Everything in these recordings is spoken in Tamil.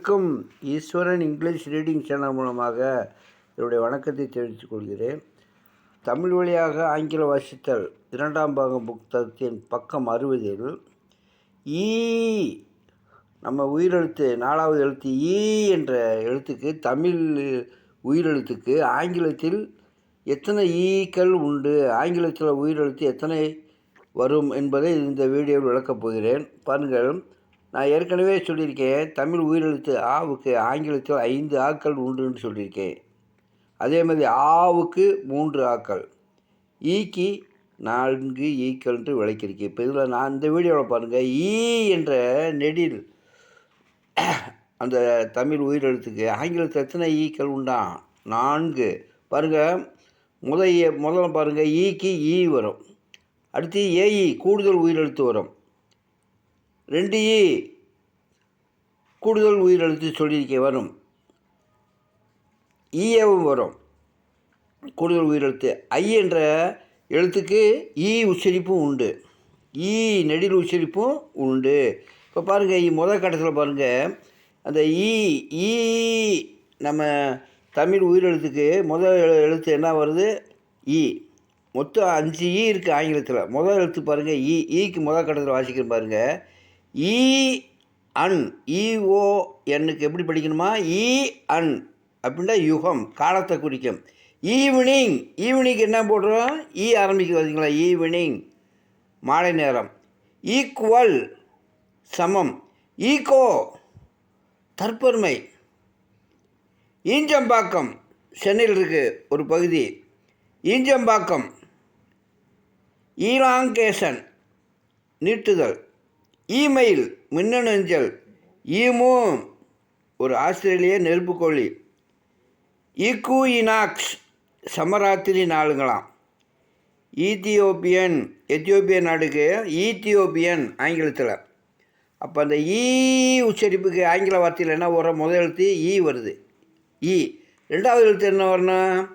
அனைவருக்கும் ஈஸ்வரன் இங்கிலீஷ் ரீடிங் சேனல் மூலமாக என்னுடைய வணக்கத்தை தெரிவித்துக் கொள்கிறேன். தமிழ் வழியாக ஆங்கில வாசித்தல் இரண்டாம் பாகம் புத்தகத்தின் பக்கம் அறுபதில் ஈ நம்ம உயிரெழுத்து நாலாவது எழுத்து ஈ என்ற எழுத்துக்கு தமிழ் உயிரெழுத்துக்கு ஆங்கிலத்தில் எத்தனை ஈக்கள் உண்டு ஆங்கிலத்தில் உயிரெழுத்து எத்தனை வரும் என்பதை இந்த வீடியோவில் விளக்கப் போகிறேன். பாருங்கள். நான் ஏற்கனவே சொல்லியிருக்கேன் தமிழ் உயிரெழுத்து ஆவுக்கு ஆங்கிலத்தில் ஐந்து ஆக்கள் உண்டுன்னு சொல்லியிருக்கேன். அதே மாதிரி ஆவுக்கு மூன்று ஆக்கள். ஈக்கு நான்கு ஈக்கள்ன்ட்டு விளக்கியிருக்கேன் இப்போ இதில் நான் இந்த வீடியோவில் பாருங்கள் ஈ என்ற நெடில் அந்த தமிழ் உயிரெழுத்துக்கு ஆங்கிலத்தில் எத்தனை ஈக்கள் உண்டா? நான்கு. பாருங்கள் முத முதல்ல பாருங்கள் ஈக்கு ஈ வரும். அடுத்து ஏஇ கூடுதல் உயிரெழுத்து வரும். ரெண்டு இ கூடுதல் உயிரெழுத்து சொல்லியிருக்க வரும். ஈயவும் வரும். கூடுதல் உயிரெழுத்து. ஐ என்ற எழுத்துக்கு ஈ உச்சரிப்பும் உண்டு. ஈ நெடில் உச்சரிப்பும் உண்டு. இப்போ பாருங்கள் முதல் கட்டத்தில் பாருங்கள் அந்த ஈ ஈ நம்ம தமிழ் உயிரெழுத்துக்கு முதல் எழுத்து என்ன வருது? ஈ. மொத்தம் அஞ்சு ஈ இருக்குது ஆங்கிலத்தில். முதல் எழுத்து பாருங்கள் ஈ. ஈக்கு முதல் கட்டத்தில் வாசிக்கிற பாருங்கள் இ அன் இஓ என்னுக்கு எப்படி படிக்கணுமா? இ அன் அப்படின்னா யுகம் காலத்தை குறிக்கும். ஈவினிங் ஈவினிங்க்கு என்ன போடுறோம்? ஈ ஆரம்பிக்குது பார்த்தீங்களா ஈவினிங் மாலை நேரம். ஈக்குவல் சமம். ஈகோ தற்பெருமை. ஈஞ்சம்பாக்கம் சென்னையில் இருக்குது ஒரு பகுதி. ஈஞ்சம்பாக்கம் ஈலாங்கேசன் நீட்டுதல். இமெயில் மின்னணு அஞ்சல் ஒரு ஆஸ்திரேலிய நெருப்புக்கோழி ஈக்குயினாக்ஸ் சமராத்திரி நாளுங்களாம். ஈத்தியோப்பியன் எத்தியோப்பிய நாடுக்கு ஈத்தியோப்பியன் ஆங்கிலத்தில். அப்போ அந்த ஈ உச்சரிப்புக்கு ஆங்கில வார்த்தையில் என்ன வரும்? முதல் எழுத்து ஈ வருது. ஈ. ரெண்டாவது எழுத்து என்ன வரணும்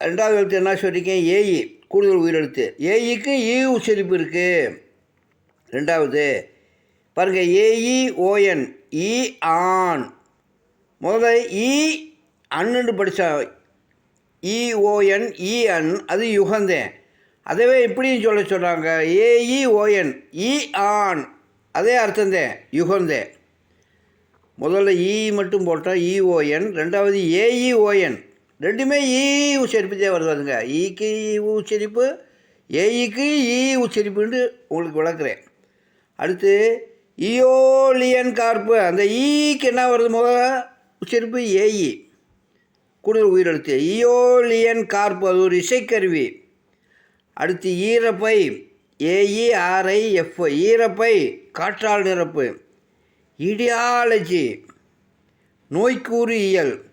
ரெண்டாவது எழுத்து என்ன சொல்லியிருக்கேன் ஏஇ கூடுதல் உயிரெழுத்து. ஏஇக்கு ஈ உச்சரிப்பு இருக்குது ரெண்டாவது பாருங்கள் ஏஇ ஓஎன் இ ஆன். முதல்ல இ அன்னுன்னு படித்தா இஓஎன் இஎன் அது யுகந்தேன் அதவே இப்படியும் சொல்ல சொல்கிறாங்க ஏஇ ஓஎன் இ ஆன். அதே அர்த்தந்தேன் யுகந்தே. முதல்ல இ மட்டும் போட்டால் இஓஎன் ரெண்டாவது ஏஇஓஎன் ரெண்டுமே இ உச்சரிப்புதே வருதுங்க இக்கு இ உச்சரிப்பு ஏஇக்கு இ உச்சரிப்புன்ட்டு உங்களுக்கு விளக்குறேன். அடுத்து இயோலியன் கார்ப்பு. அந்த ஈக்கு என்ன வருது முக? உச்சரிப்பு ஏஇ. கூடுதல் உயிரெழுத்து. இயோலியன் கார்ப்பு அது ஒரு இசைக்கருவி. அடுத்து ஈரப்பை ஏஇஆர்ஐ எஃப். ஈரப்பை காற்றால் நிரப்பு. இடியாலஜி நோய்க்கூறு இயல்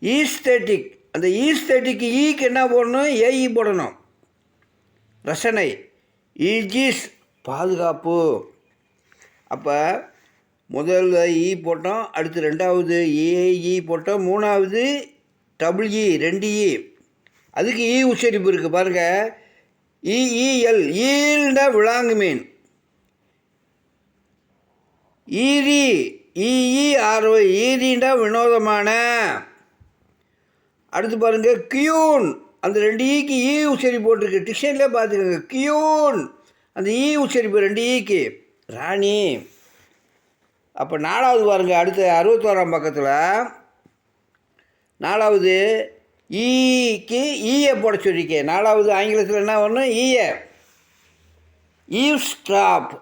ஈஸ்தெட்டிக். அந்த ஈஸ்தெட்டிக்கு ஈக்கு என்ன போடணும்? ஏஇ போடணும். ரசனை. ஈஜிஸ் பாதுகாப்பு. அப்போ முதல்ல இ போட்டோம் அடுத்து ரெண்டாவது ஏஇ e போட்டோம் மூணாவது டபுள்இ e, ரெண்டு இ அதுக்கு ஈ உச்சரிப்பு இருக்குது பாருங்கள் இஇஎல் ஈல்ட விளாங்கு மீன் ஈரி இஇஆர்ஒய் ஈரிண்டா வினோதமான. அடுத்து பாருங்கள் கியூன். அந்த ரெண்டு ஈக்கு ஈ உச்சரி போட்டிருக்கு. டிக்ஷனில் பார்த்துக்கோங்க கியூன். அந்த ஈ உச்சரிப்பு ரெண்டு ஈக்கு ராணி அப்போ நாலாவது பாருங்க அடுத்த அறுபத்தோராம் பக்கத்தில். நாலாவது ஈக்கு ஈயை போட சொல்லியிருக்கேன் நாலாவது ஆங்கிலத்தில் என்ன வரணும் ஈய. ஈவ் ஸ்ட்ராப்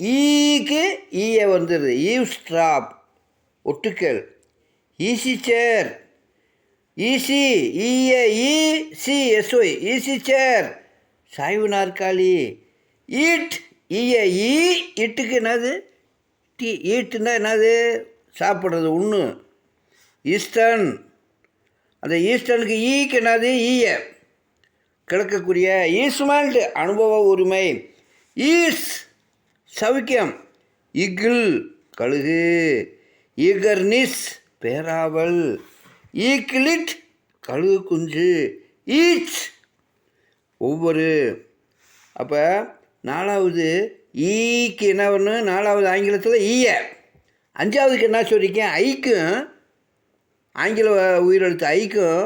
ஈக்கு ஈய வந்துடுது eve strap ஒட்டுக்கல் easy chair. Easy E A S Y easy chair. சாய்வு நாற்காலி. ஈட் ஈய ஈ இட்டுக்கு என்னது? டீ ஈட்டுன்னா என்னது? சாப்பிட்றது ஒன்று ஈஸ்டர்ன். அந்த ஈஸ்டர்னுக்கு ஈக்கு என்னது? ஈய. கிடக்கக்கூடிய ஈஸ்மெண்ட் அனுபவ உரிமை. ஈஸ் சவிக்கியம் இகில் கழுகு. ஈகர்னிஸ் பேராவல். ஈக்கிளிட் கழுகு குஞ்சு ஈச் ஒவ்வொரு. அப்போ நாலாவது ஈக்கு என்ன வரணும் நாலாவது ஆங்கிலத்தில் ஈய. அஞ்சாவதுக்கு என்ன சொல்லியிருக்கேன் ஐக்கும் ஆங்கில உயிரெழுத்து ஐக்கும்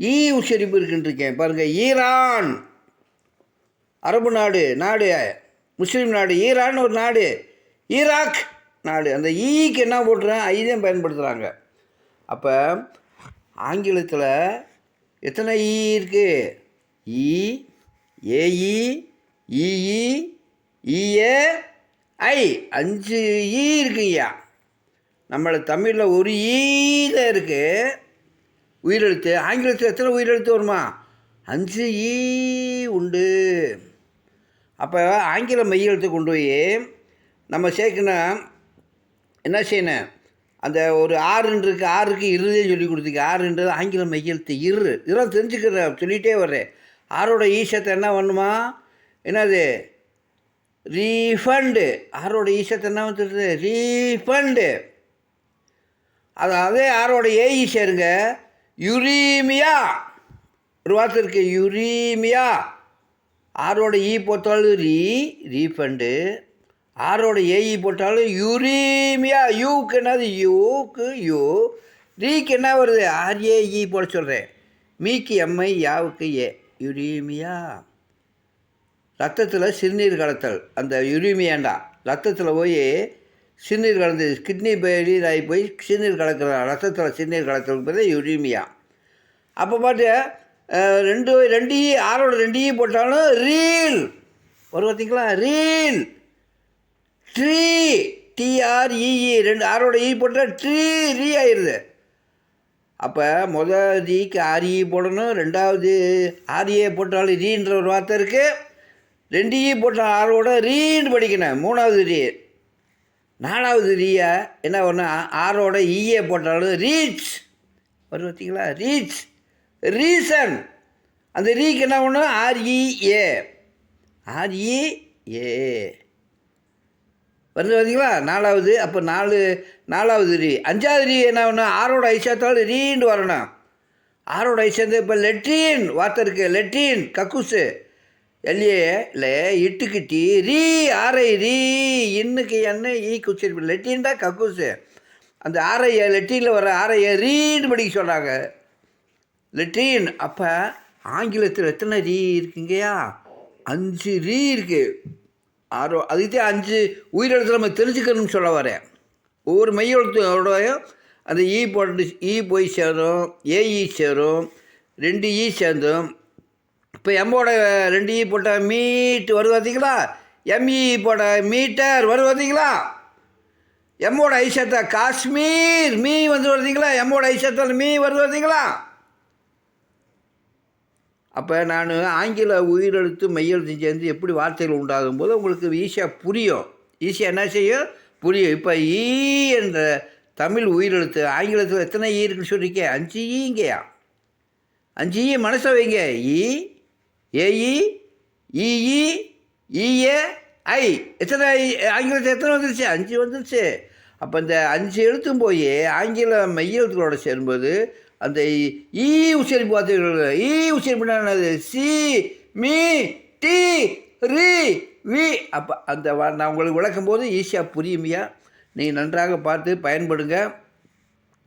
ஈ உச்சரிப்பு இருக்குன்ட்ருக்கேன் பாருங்கள் ஈரான். அரபு நாடு நாடு முஸ்லீம் நாடு ஈரான் ஒரு நாடு ஈராக் நாடு. அந்த ஈக்கு என்ன போட்டுறேன்? ஐ தான் பயன்படுத்துகிறாங்க அப்போ ஆங்கிலத்தில் எத்தனை ஈ இருக்குது ஈ ஏஇ இஇ இஏ ஐ. அஞ்சு ஈ இருக்குங்கய்யா. நம்மளை தமிழில் ஒரு ஈ தான் இருக்குது உயிரெழுத்து ஆங்கிலத்தில் எத்தனை உயிரெழுத்து வருமா? அஞ்சு ஈ உண்டு. அப்போ ஆங்கில மெய்யெழுத்து கொண்டு போய் நம்ம சேர்க்கணும் என்ன செய்யணும்? அந்த ஒரு ஆறுன்னு இருக்குது ஆறுக்கு இருதே சொல்லி கொடுத்துக்க. ஆறுன்றது ஆங்கில மெய்யெழுத்து இரு. இதெல்லாம் தெரிஞ்சுக்கிற சொல்லிகிட்டே வர்றேன். ஆறோட ஈசத்தை என்ன பண்ணுமா என்னது? ரீஃபண்டு ஆரோட ஈசத்தை என்ன வந்துருது. ரீஃபண்டு அதாவது ஆரோட ஏஇ சேருங்க. யுரீமியா. ஒரு வார்த்தை இருக்கு. யுரீமியா. ஆரோட ஈ போட்டாலும் ரீ ரீஃபண்டு ஆரோட ஏஇ போட்டாலும் யுரீமியா. யூக்கு என்னது? யூக்கு யூ ரீக்கு என்ன வருது? ஆர்ஏஇ போட சொல்கிறேன் மீக்கு எம்ஐ யாவுக்கு ஏ யுரீமியா. ரத்தத்தில் சிறுநீர் கடத்தல் அந்த யுரிமியாண்டா ரத்தத்தில் போய் சிறுநீர் கலந்து கிட்னி ஃபெயிலியர் ஆகி போய் சிறுநீர் கலக்கிற ரத்தத்தில் சிறுநீர் கலத்தல் யுரிமியா. அப்போ பாட்டு ரெண்டு ரெண்டு ஈ ஆரோட ரெண்டு ஈ போட்டாலும் ரீல் ஒரு பார்த்தீங்களா ரீல் ட்ரீ டிஆர்இஇ ரெண்டு ஆறோட e ஈ போட்டால் ட்ரீ ரீ ஆயிடுது அப்போ முதல் ரீக்கு ஆர்இ போடணும் ரெண்டாவது ஆர்இஏ போட்டாலும் ரீன்ற ஒரு வார்த்தை இருக்குது ரெண்டு ஈ போட்டால் ஆரோட ரீன்னு படிக்கணும். மூணாவது ரீ. நாலாவது ரீயா என்ன ஒன்று ஆரோட ஈஏ போட்டாலும் ரீச். வரும் பார்த்தீங்களா? ரீச். ரீசன். அந்த ரீக்கு என்ன ஒன்று ஆர்இஏ ஆர்இஏ வருது பார்த்தீங்களா? நாலாவது அப்போ நாலு நாலாவது ரீ. அஞ்சாவது ரீ என்ன ஒன்று ஆரோட ஐசாத்தாலும் ரீன்னு வரணும். ஆரோட ஐசாந்து இப்போ லெட்ரின். வார்த்தை இருக்குது லெட்ரின். கக்கூசு. எல்லையே இல்லை இட்டுக்கிட்டி ரீ ஆரை ரீ இன்னுக்கு என்ன ஈ குச்சிருப்பு லெட்டின்டா கக்கூசு. அந்த ஆரைய லெட்டினில் வர ஆரைய ரீன்னு படிக்க சொல்கிறாங்க லெட்டின் அப்போ ஆங்கிலத்தில் எத்தனை ரீ இருக்குங்கய்யா? அஞ்சு ரீ இருக்குது ஆரோ அதுக்கே அஞ்சு உயிரிழத்தில் நம்ம தெரிஞ்சுக்கணும்னு சொல்ல வரேன். ஒவ்வொரு மையெழுத்தோடையும் அந்த ஈ போட்டு ஈ போய் சேரும் ஏஇ சேரும் ரெண்டு ஈ சேர்ந்தும் இப்போ எம்மோட ரெண்டு ஈ போட்ட மீட் வருது பார்த்தீங்களா எம்இ போட மீட்டர் வருது பார்த்தீங்களா எம்மோட ஐசத்தை காஷ்மீர் மீ வந்து வருதுங்களா எம்மோட ஐசத்தில் மீ வருது பார்த்தீங்களா அப்போ நான் ஆங்கில உயிரெழுத்து மையெழுத்து சேர்ந்து எப்படி வார்த்தைகள் உண்டாகும் போது உங்களுக்கு ஈஸியாக புரியும். ஈஸியாக என்ன செய்யும்? புரியும். இப்போ ஈ e என்ற தமிழ் உயிரெழுத்து ஆங்கிலத்தில் எத்தனை ஈ இருக்குன்னு சொல்லியிருக்கேன் அஞ்சு ஈங்கயா அஞ்சு ஈ மனசை வைங்க. ஈ ஏஇ இஇ இஏ ஐ எத்தனை ஆங்கிலத்தில் எத்தனை வந்துருச்சு? அஞ்சு வந்துருச்சு. அப்போ இந்த அஞ்சு எழுத்தும் போய் ஆங்கில மெய்யெழுத்துக்களோட சேரும்போது அந்த ஈ உச்சரிப்பு வார்த்தைகள் e ஈ உச்சரிப்புனா என்னது சி மீ டி ரி வி அப்போ அந்த நான் உங்களுக்கு விளக்கும் போது ஈஸியாக புரியுமையா நீங்கள் நன்றாக பார்த்து பயன்படுங்க.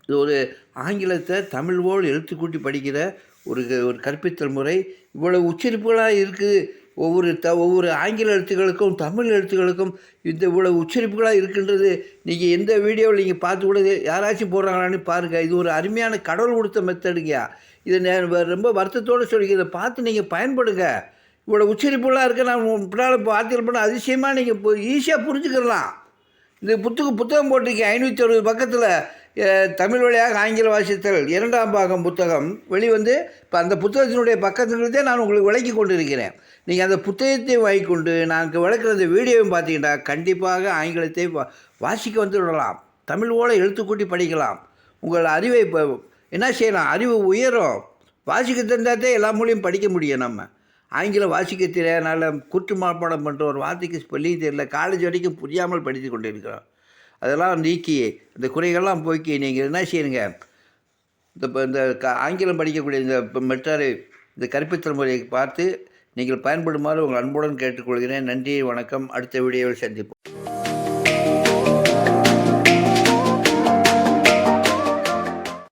இது ஒரு ஆங்கிலத்தை தமிழ் போல் எழுத்து கூட்டி படிக்கிற ஒரு க- ஒரு கற்பித்தல் முறை. இவ்வளவு உச்சரிப்புகளாக இருக்குது ஒவ்வொரு த ஒவ்வொரு ஆங்கில எழுத்துக்களுக்கும் தமிழ் எழுத்துக்களுக்கும் இந்த இவ்வளவு உச்சரிப்புகளாக இருக்கின்றது. நீங்கள் எந்த வீடியோவில் நீங்கள் பார்த்து கூட யாராச்சும் போடுறாங்களான்னு பாருங்கள் இது ஒரு அருமையான கடவுள் கொடுத்த மெத்தடுங்கயா இதை நான் ரொம்ப வருத்தத்தோடு சொல்லிக்கிறத இதை பார்த்து நீங்கள் பயன்படுங்க. இவ்வளோ உச்சரிப்புலாம் இருக்க. நான் பின்னால் பார்த்து பண்ண அதிசயமாக நீங்கள் இப்போ ஈஸியாக புரிஞ்சுக்கிடலாம் இந்த புத்தக புத்தகம் போட்டிருக்கேன். ஐநூற்றி அறுபது பக்கத்தில். தமிழ் வழியாக ஆங்கில வாசித்தல் இரண்டாம் பாகம் புத்தகம் வெளிவந்து இப்போ அந்த புத்தகத்தினுடைய பக்கத்திலிருந்தே நான் உங்களுக்கு விளக்கி கொண்டு இருக்கிறேன் நீங்கள் அந்த புத்தகத்தை வாங்கி கொண்டு நான் விளக்குற அந்த வீடியோவும் பார்த்தீங்கன்னா கண்டிப்பாக ஆங்கிலத்தை வாசிக்க வந்து விடலாம். தமிழ் போல எழுத்துக்கூட்டி படிக்கலாம். உங்கள் அறிவை இப்போ என்ன செய்யலாம்? அறிவு உயரும். வாசிக்க தெரிஞ்சாதே எல்லா மொழியும் படிக்க முடியும் நம்ம. ஆங்கிலம் வாசிக்க தெரியாதனால குற்று மாப்பாடம் பண்ணுற ஒரு வார்த்தைக்கு சொல்லியும் தெரியல. காலேஜ் வரைக்கும் புரியாமல் படித்து கொண்டு இருக்கிறோம் அதெல்லாம் நீக்கி இந்த குறைகள்லாம் போக்கி நீங்கள் என்ன செய்யுங்க? இந்த இப்போ இந்த க ஆங்கிலம் படிக்கக்கூடிய இந்த இப்போ மெட்டாரை இந்த கற்பித்தல் முறையை பார்த்து நீங்கள் பயன்படுமாறு உங்கள் அன்புடன் கேட்டுக்கொள்கிறேன். நன்றி வணக்கம். அடுத்த வீடியோவில் சந்திப்போம்.